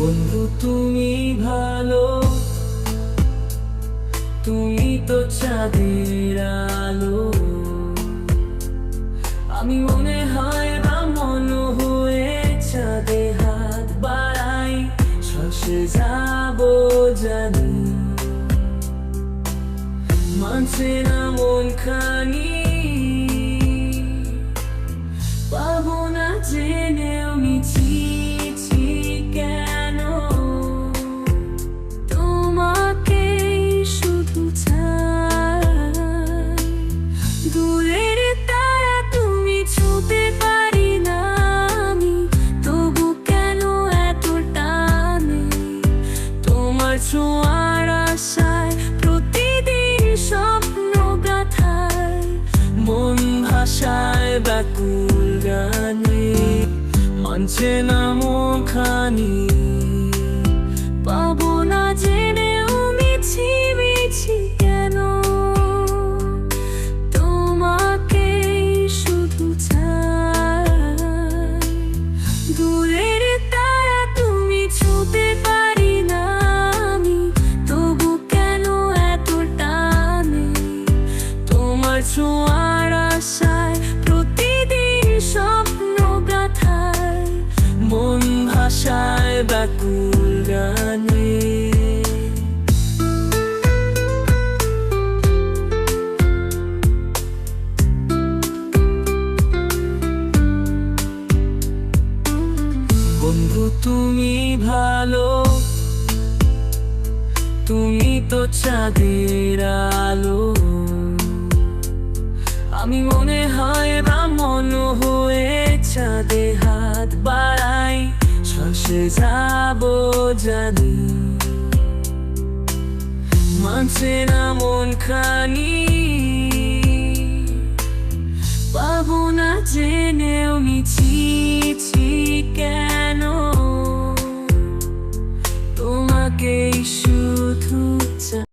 বন্ধু, তুমি ভালো। তুমি তো চাঁদের আলো। আমি মনে হয় না মন হয়ে চাঁদে হাত বাড়াই শসে যাব জানি। মানছে না মন খানি। পাবো না জেনেও মিছিছি ছোঁয়ার আশায় প্রতিদিন স্বপ্ন গাথায়। মন ভাষায় ব্যাকুল গানে মানছে না মুখানি ছোঁয়ার প্রতিদিন ভাষায় বন্ধু তুমি ভালো তুমি তো চাঁদের আমি মনে হয় না মন হয়ে চাঁদে হাত বাড়াই শসে যাব জানি। মানছে না মন খানি। পাবো না জেনেও মিছিছি কেন?